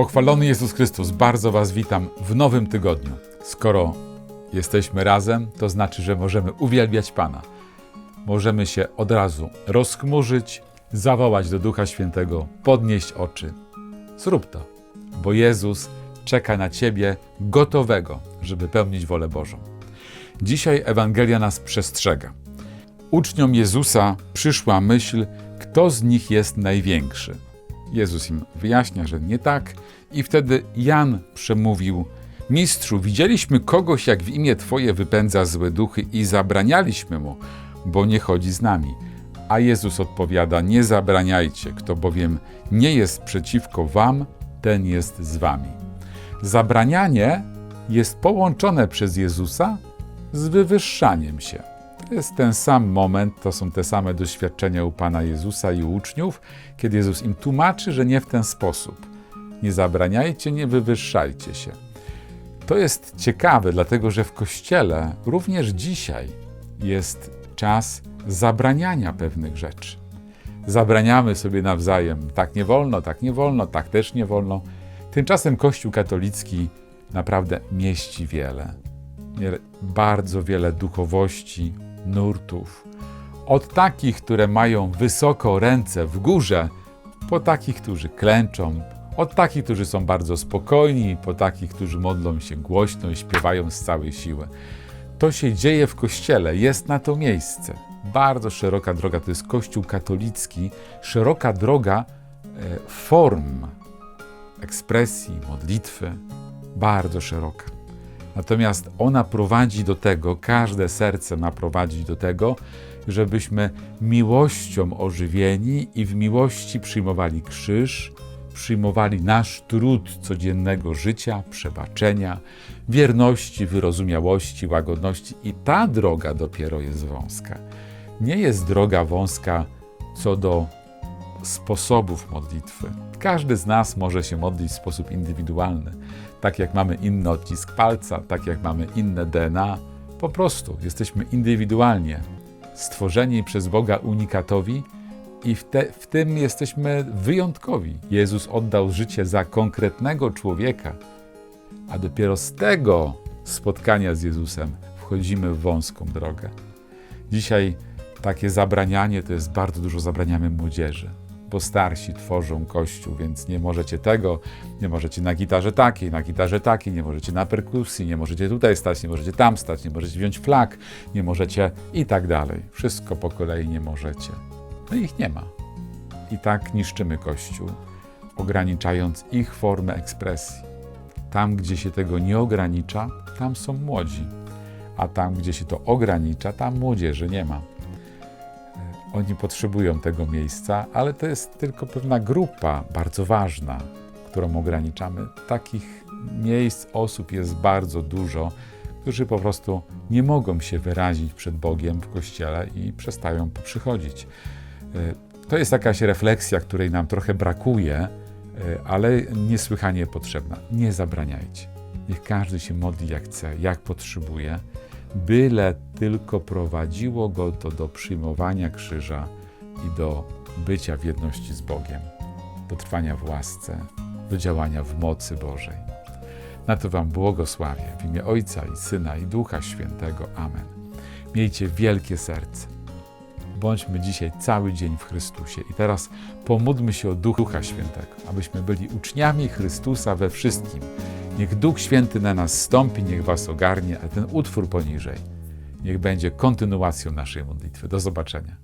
Pochwalony Jezus Chrystus, bardzo Was witam w nowym tygodniu. Skoro jesteśmy razem, to znaczy, że możemy uwielbiać Pana. Możemy się od razu rozchmurzyć, zawołać do Ducha Świętego, podnieść oczy. Zrób to, bo Jezus czeka na Ciebie gotowego, żeby pełnić wolę Bożą. Dzisiaj Ewangelia nas przestrzega. Uczniom Jezusa przyszła myśl, kto z nich jest największy. Jezus im wyjaśnia, że nie tak, i wtedy Jan przemówił: Mistrzu, widzieliśmy kogoś, jak w imię Twoje wypędza złe duchy i zabranialiśmy mu, bo nie chodzi z nami. A Jezus odpowiada: Nie zabraniajcie, kto bowiem nie jest przeciwko Wam, ten jest z Wami. Zabranianie jest połączone przez Jezusa z wywyższaniem się. To jest ten sam moment, to są te same doświadczenia u Pana Jezusa i uczniów, kiedy Jezus im tłumaczy, że nie w ten sposób. Nie zabraniajcie, nie wywyższajcie się. To jest ciekawe, dlatego że w Kościele również dzisiaj jest czas zabraniania pewnych rzeczy. Zabraniamy sobie nawzajem, tak nie wolno, tak nie wolno, tak też nie wolno. Tymczasem Kościół katolicki naprawdę mieści wiele. Bardzo wiele duchowości, nurtów. Od takich, które mają wysoko ręce w górze, po takich, którzy klęczą, od takich, którzy są bardzo spokojni, po takich, którzy modlą się głośno i śpiewają z całej siły. To się dzieje w kościele, jest na to miejsce. Bardzo szeroka droga, to jest kościół katolicki, szeroka droga e, form ekspresji, modlitwy, bardzo szeroka. Natomiast ona prowadzi do tego, każde serce ma prowadzić do tego, żebyśmy miłością ożywieni i w miłości przyjmowali krzyż, przyjmowali nasz trud codziennego życia, przebaczenia, wierności, wyrozumiałości, łagodności. I ta droga dopiero jest wąska. Nie jest droga wąska co do sposobów modlitwy. Każdy z nas może się modlić w sposób indywidualny. Tak jak mamy inny odcisk palca, tak jak mamy inne DNA, po prostu jesteśmy indywidualnie stworzeni przez Boga unikatowi i w, te, w tym jesteśmy wyjątkowi. Jezus oddał życie za konkretnego człowieka, a dopiero z tego spotkania z Jezusem wchodzimy w wąską drogę. Dzisiaj takie zabranianie to jest bardzo dużo zabraniamy młodzieży bo starsi tworzą kościół, więc nie możecie tego, nie możecie na gitarze takiej, na gitarze takiej, nie możecie na perkusji, nie możecie tutaj stać, nie możecie tam stać, nie możecie wziąć flag, nie możecie i tak dalej. Wszystko po kolei nie możecie. No ich nie ma. I tak niszczymy kościół, ograniczając ich formę ekspresji. Tam, gdzie się tego nie ogranicza, tam są młodzi, a tam, gdzie się to ogranicza, tam młodzieży nie ma. Oni potrzebują tego miejsca, ale to jest tylko pewna grupa bardzo ważna, którą ograniczamy. Takich miejsc, osób jest bardzo dużo, którzy po prostu nie mogą się wyrazić przed Bogiem w kościele i przestają przychodzić. E, to jest jakaś refleksja, której nam trochę brakuje, e, ale niesłychanie potrzebna. Nie zabraniajcie. Niech każdy się modli jak chce, jak potrzebuje byle tylko prowadziło go to do przyjmowania krzyża i do bycia w jedności z Bogiem, do trwania w łasce, do działania w mocy Bożej. Na to Wam błogosławię w imię Ojca i Syna i Ducha Świętego. Amen. Miejcie wielkie serce. Bądźmy dzisiaj cały dzień w Chrystusie. I teraz pomódlmy się o Ducha Świętego, abyśmy byli uczniami Chrystusa we wszystkim Niech Duch Święty na nas stąpi, niech Was ogarnie, a ten utwór poniżej niech będzie kontynuacją naszej modlitwy. Do zobaczenia.